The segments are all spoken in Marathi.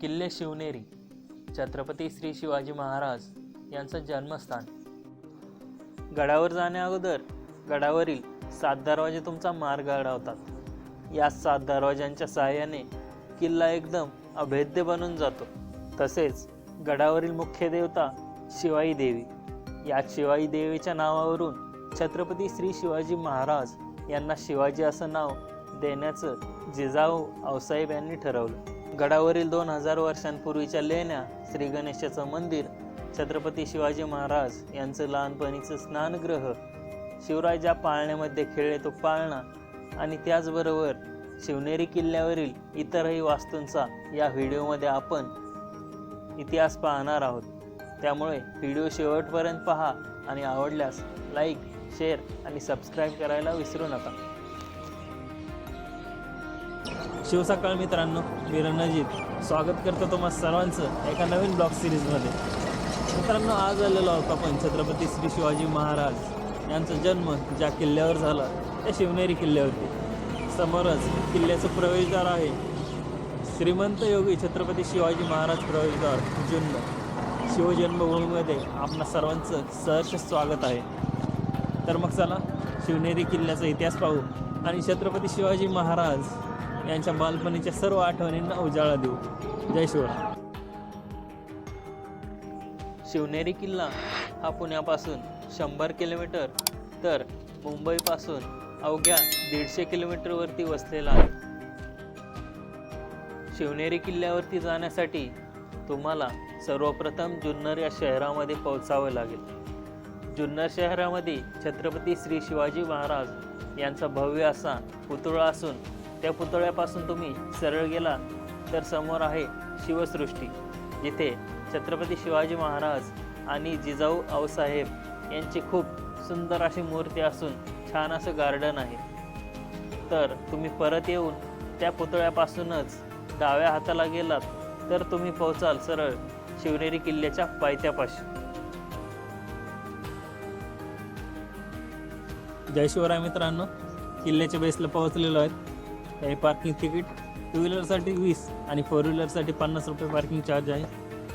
किल्ले शिवनेरी छत्रपती श्री शिवाजी महाराज यांचं जन्मस्थान. गडावर जाण्याअगोदर गडावरील सात दरवाजे तुमचा मार्ग अडवतात. या सात दरवाजांच्या सहाय्याने किल्ला एकदम अभेद्य बनून जातो. तसेच गडावरील मुख्य देवता शिवाई देवी. या शिवाई देवीच्या नावावरून छत्रपती श्री शिवाजी महाराज यांना शिवाजी असं नाव देण्याचं जिजाऊ आऊसाहेब यांनी ठरवलं. गडावरील दोन हजार वर्षांपूर्वीच्या लेण्या श्री गणेशाचं मंदिर छत्रपती शिवाजी महाराज यांचं लहानपणीचं स्नानगृह शिवराय ज्या पाळण्यामध्ये खेळले तो पाळणा आणि त्याचबरोबर शिवनेरी किल्ल्यावरील इतरही वास्तूंचा या व्हिडिओमध्ये आपण इतिहास पाहणार आहोत. त्यामुळे व्हिडिओ शेवटपर्यंत पहा आणि आवडल्यास लाईक शेअर आणि सबस्क्राईब करायला विसरू नका. शिवसकाळ मित्रांनो मी रणजित. स्वागत करतो तुम्हा सर्वांचं एका नवीन ब्लॉग सिरीजमध्ये. मित्रांनो आज आलेलो आहोत आपण छत्रपती श्री शिवाजी महाराज यांचा जन्म ज्या किल्ल्यावर झाला त्या शिवनेरी किल्ल्यावरती. समोरच किल्ल्याचं प्रवेशद्वार आहे. श्रीमंत योगी छत्रपती शिवाजी महाराज प्रवेशद्वार जुन्न शिवजन्मभूमीमध्ये आपणा सर्वांचं सहर्ष स्वागत आहे. तर मग चला शिवनेरी किल्ल्याचा इतिहास पाहू आणि छत्रपती शिवाजी महाराज यांच्या बालपणीच्या सर्व आठवणींना उजाळा देऊ. जय शिवराय. शिवनेरी किल्ला हा पुण्यापासून शंभर किलोमीटर तर मुंबईपासून अवघ्या दीडशे किलोमीटरवरती वसलेला आहे. शिवनेरी किल्ल्यावरती जाण्यासाठी तुम्हाला सर्वप्रथम जुन्नर या शहरामध्ये पोहोचावं लागेल. जुन्नर शहरामध्ये छत्रपती श्री शिवाजी महाराज यांचा भव्य असा पुतळा असून त्या पुतळ्यापासून तुम्ही सरळ गेला तर समोर आहे शिवसृष्टी. जिथे छत्रपती शिवाजी महाराज आणि जिजाऊ आऊसाहेब यांची खूप सुंदर अशी मूर्ती असून छान असं गार्डन आहे. तर तुम्ही परत येऊन त्या पुतळ्यापासूनच डाव्या हाताला गेलात तर तुम्ही पोहोचाल सरळ शिवनेरी किल्ल्याच्या पायथ्यापाशी. जय शिवराय मित्रांनो किल्ल्याच्या बेसला पोहोचलेलो आहेत. हे पार्किंग तिकीट टू व्हीलरसाठी वीस आणि फोर व्हीलरसाठी पन्नास रुपये पार्किंग चार्ज आहे.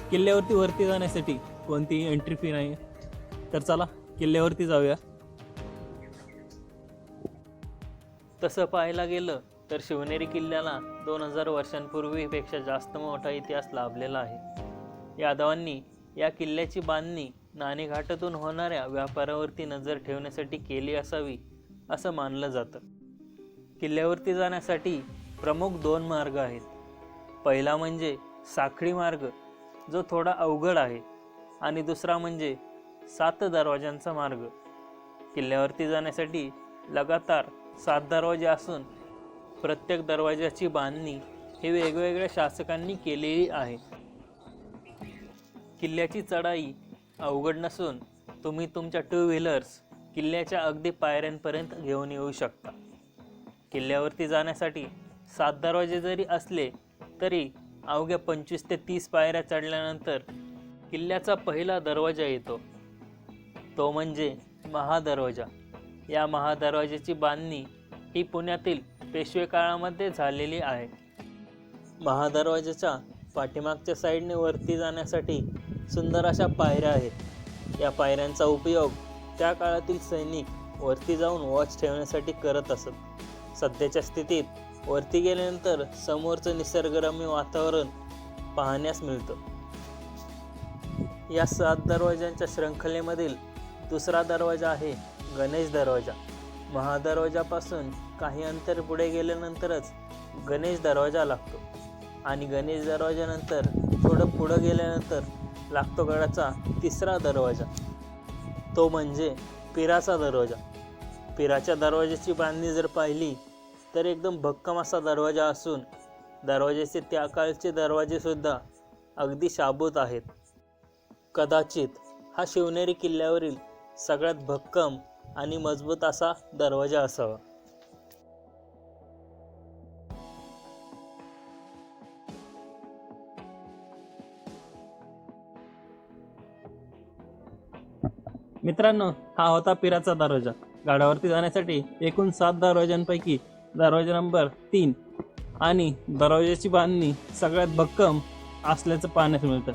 किल्ल्यावरती वरती जाण्यासाठी कोणतीही एंट्री फी नाही. तर चला किल्ल्यावरती जाऊया. तसं पाहायला गेलं तर शिवनेरी किल्ल्याला दोन हजार वर्षांपूर्वीपेक्षा जास्त मोठा इतिहास लाभलेला आहे. यादवांनी या किल्ल्याची बांधणी नाणेघाटातून होणाऱ्या व्यापारावरती नजर ठेवण्यासाठी केली असावी असं मानलं जातं. किल्ल्यावरती जाण्यासाठी प्रमुख दोन मार्ग आहेत. पहिला म्हणजे साखळी मार्ग जो थोडा अवघड आहे आणि दुसरा म्हणजे सात दरवाजांचा मार्ग. किल्ल्यावरती जाण्यासाठी लगातार सात दरवाजे असून प्रत्येक दरवाजाची बांधणी हे वेगवेगळ्या शासकांनी केलेली आहे. किल्ल्याची चढाई अवघड नसून तुम्ही तुमच्या टू व्हीलर्स किल्ल्याच्या अगदी पायऱ्यांपर्यंत घेऊन येऊ शकता. किल्ल्यावरती जाण्यासाठी सात दरवाजे जरी असले तरी अवघ्या पंचवीस ते तीस पायऱ्या चढल्यानंतर किल्ल्याचा पहिला दरवाजा येतो. तो म्हणजे महादरवाजा. या महादरवाज्याची बांधणी ही पुण्यातील पेशवे काळामध्ये झालेली आहे. महादरवाजाच्या पाठीमागच्या साईडने वरती जाण्यासाठी सुंदर अशा पायऱ्या आहेत. या पायऱ्यांचा उपयोग त्या काळातील सैनिक वरती जाऊन वॉच ठेवण्यासाठी करत असत. सध्याच्या स्थितीत वरती गेल्यानंतर समोरचं निसर्गरम्य वातावरण पाहण्यास मिळतं. या सात दरवाजांच्या शृंखलेमधील दुसरा दरवाजा आहे गणेश दरवाजा. महादरवाजापासून काही अंतर पुढे गेल्यानंतरच गणेश दरवाजा लागतो आणि गणेश दरवाजानंतर थोडं पुढं गेल्यानंतर लागतो गडाचा तिसरा दरवाजा. तो म्हणजे पिराचा दरवाजा. पिराच्या दरवाज्याची बांधणी जर पाहिली तर एकदम भक्कम असा दरवाजा असून दरवाजाचे त्या काळचे दरवाजेसुद्धा अगदी शाबूत आहेत. कदाचित हा शिवनेरी किल्ल्यावरील सगळ्यात भक्कम आणि मजबूत असा दरवाजा असावा. मित्रांनो हा होता पिराचा दरवाजा. गाडावरती जाण्यासाठी एकूण सात दरवाजांपैकी दरवाजा नंबर तीन आणि दरवाजाची बांधणी सगळ्यात भक्कम असल्याचं पाहण्यास मिळतं.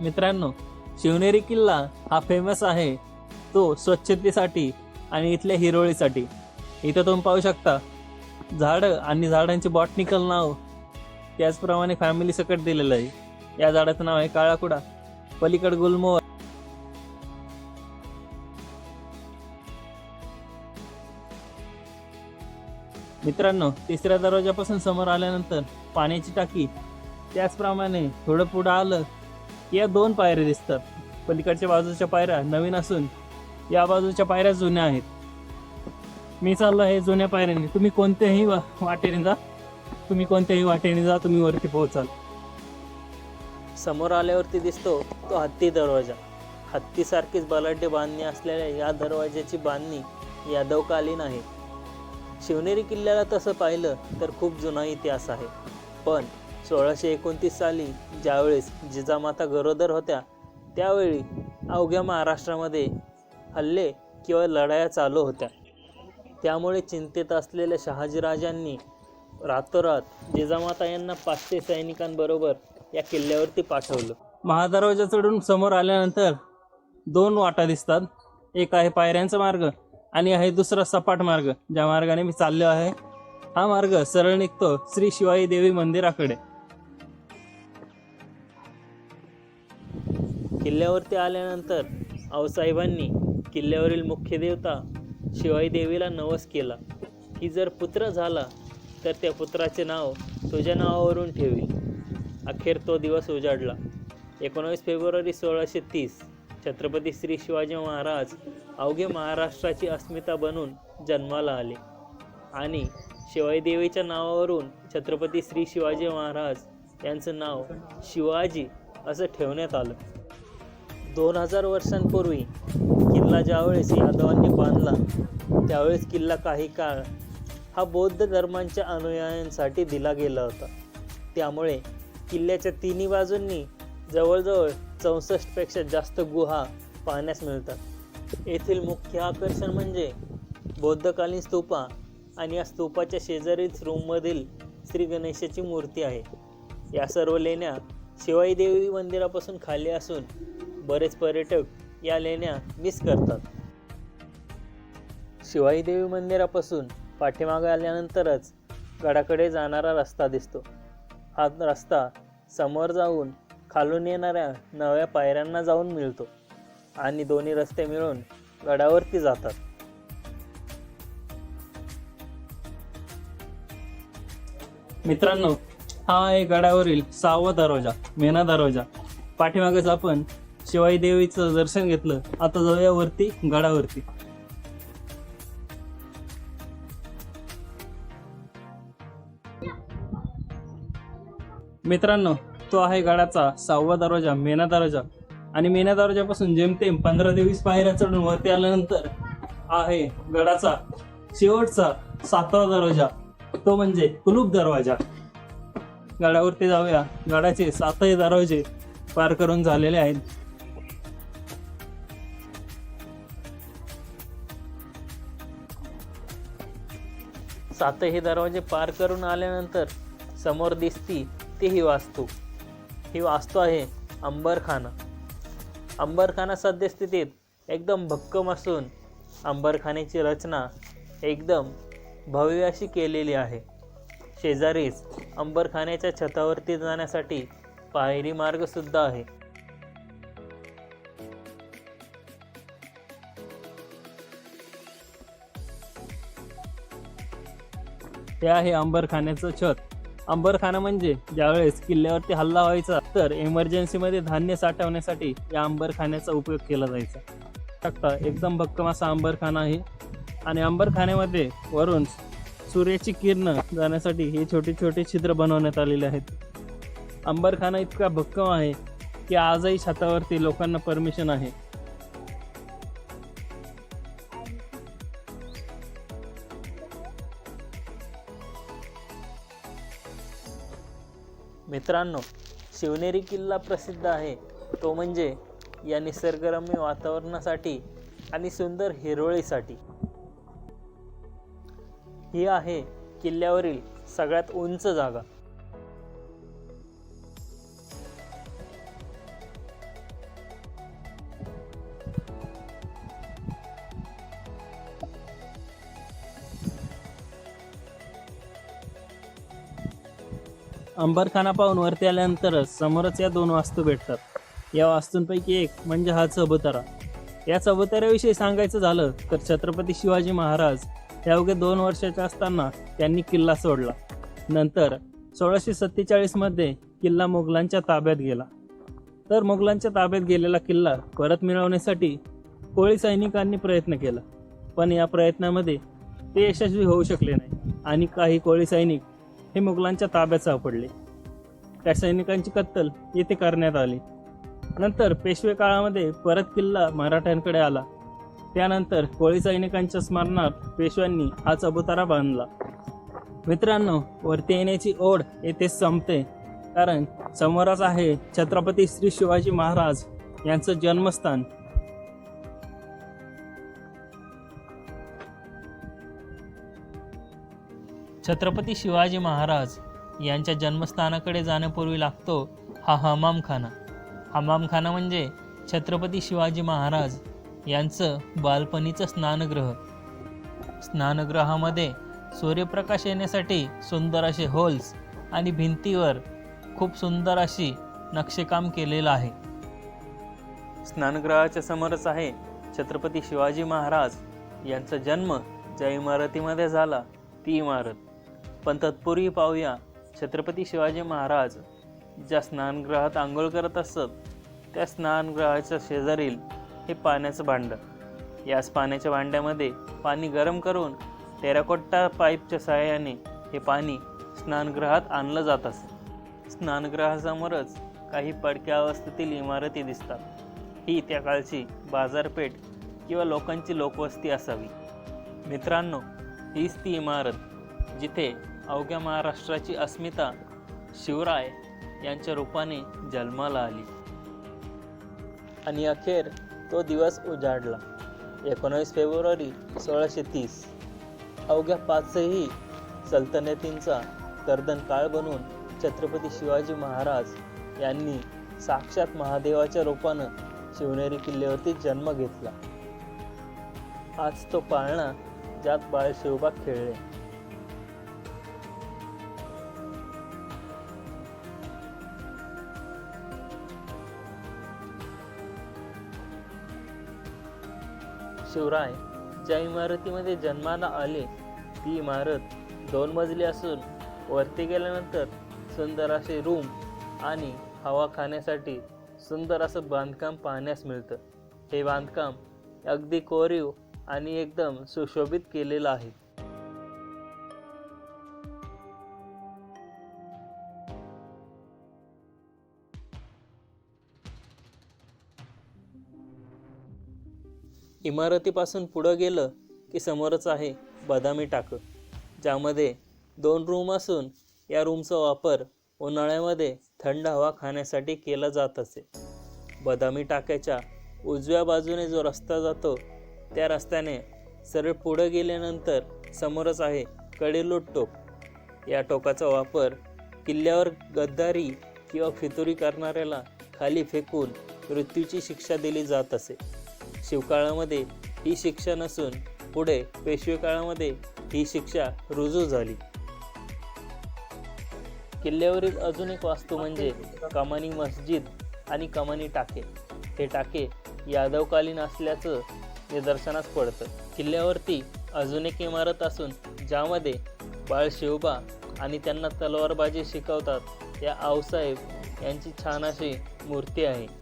मित्रांनो शिवनेरी किल्ला हा फेमस आहे. तो स्वच्छतेसाठी आणि इथल्या हिरोळीसाठी. इथं तुम्ही पाहू शकता झाडं आणि झाडांचे बॉटनिकल नाव त्याचप्रमाणे फॅमिली सकट दिलेलं आहे. या झाडाचं नाव आहे काळाकुडा. पलीकड गुलमोहर. मित्रांनो तिसऱ्या दरवाजापासून समोर आल्यानंतर पाण्याची टाकी त्याचप्रमाणे थोडं पुढं आलं या दोन पायऱ्या दिसतात. पलीकडच्या बाजूच्या पायऱ्या नवीन असून या बाजूच्या पायऱ्या जुन्या आहेत. मी चाललो आहे जुन्या पायऱ्यांनी. तुम्ही कोणत्याही वा वाटेने जा. तुम्ही कोणत्याही वाटेने जा तुम्ही वरती पोहोचाल. समोर आल्यावरती दिसतो तो हत्ती दरवाजा. हत्तीसारखीच बलाढ्य बांधणी असलेल्या या दरवाजाची बांधणी यादवकालीन आहे. शिवनेरी किल्ल्याला तसं पाहिलं तर खूप जुना इतिहास आहे. पण सोळाशे एकोणतीस साली ज्यावेळेस जिजामाता गरोदर होत्या त्यावेळी अवघ्या महाराष्ट्रामध्ये हल्ले किंवा लढाया चालू होत्या. त्यामुळे चिंतेत असलेल्या शहाजीराजांनी रातोरात जिजामाता यांना पाचशे सैनिकांबरोबर या किल्ल्यावरती पाठवलं. महादरवाजा चढून समोर आल्यानंतर दोन वाटा दिसतात. एक आहे पायऱ्यांचा मार्ग आणि आहे दुसरा सपाट मार्ग. ज्या मार्गाने मी चाललो आहे हा मार्ग सरळ निघतो श्री शिवाई देवी मंदिराकडे. किल्ल्यावरती आल्यानंतर आऊसाहेबांनी किल्ल्यावरील मुख्य देवता शिवाई देवीला नवस केला. की जर पुत्र झाला तर त्या पुत्राचे नाव तुझ्या नावावरून ठेवील. अखेर तो दिवस उजाडला. एकोणावीस फेब्रुवारी सोळाशे तीस छत्रपती श्री शिवाजी महाराज अवघे महाराष्ट्राची अस्मिता बनून जन्माला आले. आणि शिवाईदेवीच्या नावावरून छत्रपती श्री शिवाजी महाराज यांचं नाव शिवाजी असं ठेवण्यात आलं. दोन हजार वर्षांपूर्वी किल्ला ज्यावेळेस यादवांनी बांधला त्यावेळेस किल्ला काही काळ हा बौद्ध धर्मांच्या अनुयायांसाठी दिला गेला होता. त्यामुळे किल्ल्याच्या तिन्ही बाजूंनी जवळजवळ चौसष्टपेक्षा जास्त गुहा पाहण्यास मिळतात. येथील मुख्य आकर्षण म्हणजे बौद्धकालीन स्तूपा आणि या स्तूपाच्या शेजारीच रूममधील श्री गणेशाची मूर्ती आहे. या सर्व लेण्या शिवाई देवी मंदिरापासून खाली असून बरेच पर्यटक या लेण्या मिस करतात. शिवाई देवी मंदिरापासून पाठीमागे आल्यानंतरच गडाकडे जाणारा रस्ता दिसतो. हा रस्ता समोर जाऊन खालून येणाऱ्या नव्या पायऱ्यांना जाऊन मिळतो आणि दोन्ही रस्ते मिळून गडावरती जातात. मित्रांनो हा आहे गडावरील सहावा दरवाजा मेना दरवाजा पाठीमागेच आपण शिवाई देवीचं दर्शन घेतलं. आता जाऊया वरती गडावरती. मित्रांनो तो आहे गडाचा सहावा दरवाजा मेना दरवाजा. आणि मेना दरवाजापासून जेमतेम पंधरा ते वीस पायऱ्या चढून वरती आल्यानंतर आहे गडाचा शेवटचा सातवा दरवाजा. तो म्हणजे कुलूप दरवाजा. गडावरती जाऊया. गडाचे सातही दरवाजे पार करून झालेले आहेत. सातही दरवाजे पार करून आल्यानंतर समोर दिसती ही वास्तू. ही वास्तू आहे अंबरखाना. अंबरखाना सद्यस्थितीत एकदम भक्कम असून अंबरखान्याची रचना एकदम भव्य अशी केलेली आहे. शेजारीच अंबरखान्याच्या छतावरती जाण्यासाठी पायरी मार्गसुद्धा आहे. हे आहे अंबरखान्याचं छत. अंबरखाना म्हणजे ज्यावेळेस किल्ल्यावरती हल्ला व्हायचा तर इमर्जन्सीमध्ये धान्य साठवण्यासाठी या अंबरखान्याचा उपयोग केला जायचा. शकता एकदम भक्कम असा अंबरखाना आहे. आणि अंबरखान्यामध्ये वरून सूर्याची किरणं जाण्यासाठी हे छोटे छोटे छिद्र बनवण्यात आलेले आहेत. अंबरखाना इतका भक्कम आहे की आजही छतावरती लोकांना परमिशन आहे. मित्रांनो शिवनेरी किल्ला प्रसिद्ध आहे. तो म्हणजे या निसर्गरम्य वातावरणासाठी आणि सुंदर हिरवळीसाठी. ही आहे किल्ल्यावरील सगळ्यात उंच जागा. अंबरखाना पाहून वरती आल्यानंतरच समोरच या दोन वास्तू भेटतात. या वास्तूंपैकी एक म्हणजे हा चबुतारा. या चबुताऱ्याविषयी सांगायचं झालं तर छत्रपती शिवाजी महाराज या अवघे दोन वर्षाचे असताना त्यांनी किल्ला सोडला. नंतर सोळाशे सत्तेचाळीसमध्ये किल्ला मोगलांच्या ताब्यात गेला. तर मोगलांच्या ताब्यात गेलेला किल्ला परत मिळवण्यासाठी कोळी सैनिकांनी प्रयत्न केला. पण या प्रयत्नामध्ये ते यशस्वी होऊ शकले नाही आणि काही कोळी सैनिक हे मुघलांच्या ताब्यात सापडले. त्या सैनिकांची कत्तल येथे करण्यात आली. नंतर पेशवे काळामध्ये परत किल्ला मराठ्यांकडे आला. त्यानंतर कोळी सैनिकांच्या स्मरणार्थ पेशव्यांनी हा चबुतारा बांधला. मित्रांनो वरती येण्याची ओढ येथे संपते. कारण समोरच आहे छत्रपती श्री शिवाजी महाराज यांचं जन्मस्थान. छत्रपती शिवाजी महाराज यांच्या जन्मस्थानाकडे जाण्यापूर्वी लागतो हा हमामखाना. हमामखाना म्हणजे छत्रपती शिवाजी महाराज यांचं बालपणीचं स्नानगृह. स्नानगृहामध्ये सूर्यप्रकाश येण्यासाठी सुंदर असे होल्स आणि भिंतीवर खूप सुंदर अशी नक्षीकाम केलेलं आहे. स्नानगृहाच्या समोरच आहे छत्रपती शिवाजी महाराज. यांचा जन्म ज्या इमारतीमध्ये झाला. ती इमारत. पण तत्पूर्वी पाहूया. छत्रपती शिवाजी महाराज ज्या स्नानगृहात आंघोळ करत असत त्या स्नानगृहाच्या शेजारील हे पाण्याचं भांडं. याच पाण्याच्या भांड्यामध्ये पाणी गरम करून टेराकोट्टा पाईपच्या सहाय्याने हे पाणी स्नानगृहात आणलं जात असे स्नानगृहासमोरच काही पडक्या अवस्थेतील इमारती दिसतात. ही त्या काळची बाजारपेठ किंवा लोकांची लोकवस्ती असावी. मित्रांनो हीच ती इमारत जिथे अवघ्या महाराष्ट्राची अस्मिता शिवराय यांच्या रूपाने जन्माला आली. आणि अखेर तो दिवस उजाडला. एकोणावीस फेब्रुवारी सोळाशे तीस. अवघ्या पाचही सल्तनतींचा कर्दन काळ बनून छत्रपती शिवाजी महाराज यांनी साक्षात महादेवाच्या रूपानं शिवनेरी किल्ल्यावरती जन्म घेतला. आज तो पाळणा ज्यात बाळ शिवबाग खेळले. शिवराय ज्या इमारतीमध्ये जन्माला आले ती इमारत दोन मजली असून वरती गेल्यानंतर सुंदर असे रूम आणि हवा खाण्यासाठी सुंदर असं बांधकाम पाहण्यास मिळतं. हे बांधकाम अगदी कोरीव आणि एकदम सुशोभित केलेलं आहे. इमारतीपासून पुढं गेलं की समोरच आहे बदामी टाकं ज्यामध्ये दोन रूम असून या रूमचा वापर उन्हाळ्यामध्ये थंड हवा खाण्यासाठी केला जात असे. बदामी टाक्याच्या उजव्या बाजूने जो रस्ता जातो त्या रस्त्याने सरळ पुढं गेल्यानंतर समोरच आहे कडेलोट टोक. या टोकाचा वापर किल्ल्यावर गद्दारी किंवा फितुरी करणाऱ्याला खाली फेकून मृत्यूची शिक्षा दिली जात असे. शिवकाळामध्ये ही शिक्षा नसून पुढे पेशवे काळामध्ये ही शिक्षा रुजू झाली. किल्ल्यावरील अजून एक वास्तू म्हणजे कमानी मस्जिद आणि कमानी टाके. हे टाके यादवकालीन असल्याचं निदर्शनास पडतं. किल्ल्यावरती अजून एक इमारत असून ज्यामध्ये बाळ शिवबा आणि त्यांना तलवारबाजी शिकवतात या आऊसाहेब यांची छान अशी मूर्ती आहे.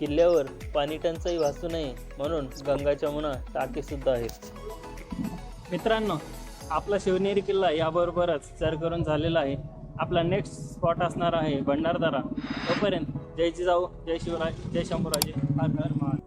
किल्ल्यावर पाणी टंचाई भासू नये म्हणून गंगा जमुना टाकीसुद्धा आहेत. मित्रांनो आपला शिवनेरी किल्ला याबरोबरच सर करून झालेला आहे. आपला नेक्स्ट स्पॉट असणार आहे भंडारदरा. तोपर्यंत जय जिजाऊ जय शिवराज जय शंभूराजे. हर हर महादेव.